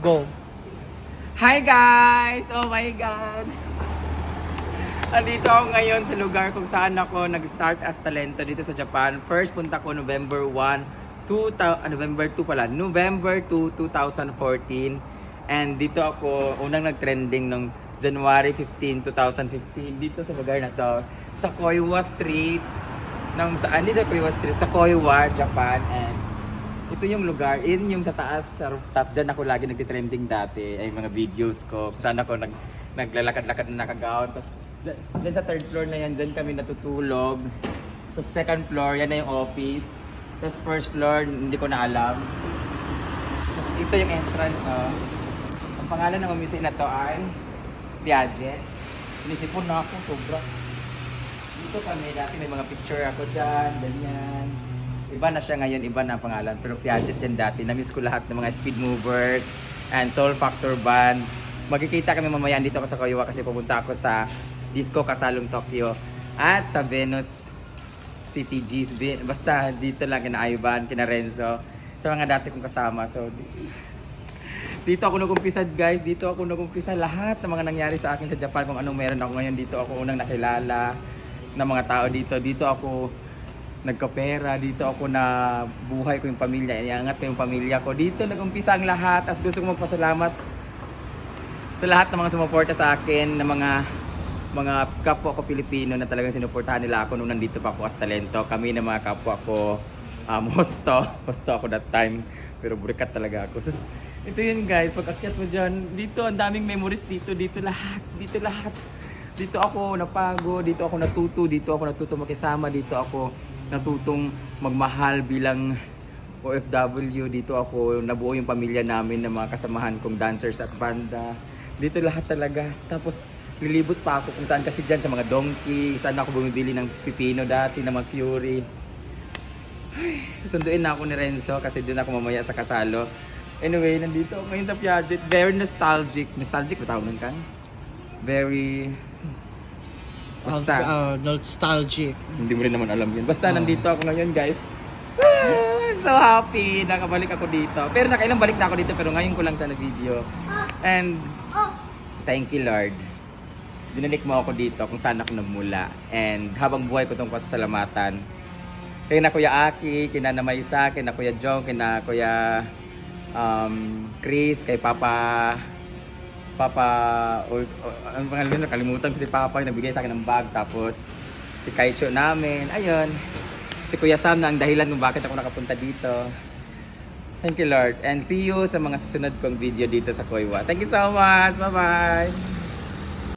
Go. Hi guys! Oh my God! Andito ako ngayon sa lugar kung saan ako nag-start as talento dito sa Japan. First punta ko November 1, 2000, ah, November 2 pala, November 2, 2014. And dito ako unang nag-trending nung January 15, 2015 dito sa lugar na to sa Koiwa Street nung saan dito sa Koiwa Street sa Koiwa, Japan and ito yung lugar, in yung sa taas, sa rooftop, dyan ako lagi nagtitrending dati, ay mga videos ko, saan ako nag, naglalakad-lakad na nakagaon. Tapos dyan, dyan sa third floor na yan, dyan kami natutulog. Tapos second floor, yan na yung office. Tapos first floor, hindi ko na alam. Ito yung entrance, oh. Ang pangalan ng umisi na to ay Piaget. Inisipon na ako, sobra. Dito kami, dati may mga picture ako dyan, ganyan. Iba na siya ngayon, iba na ang pangalan. Pero Piaget yan dati. Namiss ko lahat ng mga speed movers and Soul Factor Band. Magkikita kami mamaya dito ako sa Koiwa kasi pupunta ako sa Disco Kasalong Tokyo at sa Venus City G's. Basta dito lang kina Ivan, kina Renzo. Sa mga dati kong kasama. So, di- dito ako nag-umpisa guys, dito ako nag-umpisa lahat ng mga nangyari sa akin sa Japan kung anong meron ako ngayon dito ako unang nakilala ng mga tao dito. Dito ako nagkapera, dito ako na buhay ko yung pamilya, iangat ko yung pamilya ko. Dito nag-umpisa ang lahat. As gusto ko magpasalamat sa lahat ng mga sumuporta sa akin, ng mga mga kapwa ko Pilipino na talagang sinuportahan nila ako nung nandito pa ako as talento. Kami na mga kapwa ko um, hosto. Hosto ako that time. Pero burikat talaga ako. So, ito yun guys, pag akyat mo dyan, dito ang daming memories dito, dito lahat, dito lahat. Dito ako napago, dito ako natuto, dito ako natuto makisama, dito ako natutong magmahal bilang OFW. Dito ako nabuo yung pamilya namin ng mga kasamahan kong dancers at banda. Dito lahat talaga. Tapos lilibot pa ako kung saan kasi dyan sa mga donkey, saan ako bumibili ng pipino dati, ng mga curie. Ay, susunduin na ako ni Renzo kasi doon ako mamaya sa kasalo. Anyway, nandito ako ngayon sa Piaget. Very nostalgic. Nostalgic ba tawag nun kang? Very... Basta. Uh, nostalgic. Hindi mo rin naman alam yun. Basta Oh. nandito ako ngayon, guys. Ah, so happy. Nakabalik ako dito. Pero nakailang balik na ako dito, pero ngayon ko lang siya na video. And thank you, Lord. Binalik mo ako dito kung saan ako nagmula. And habang buhay ko itong pasasalamatan. Kaya na Kuya Aki, kina na Maisa, kina Kuya Jong, kina Kuya um, Chris, kay Papa Papa, o, o, ang pangalan na kalimutan ko si Papa yung nagbigay sa akin ng bag. Tapos si Kaicho namin, ayun. Si Kuya Sam na ang dahilan kung bakit ako nakapunta dito. Thank you Lord. And see you sa mga susunod kong video dito sa Koiwa. Thank you so much. Bye-bye.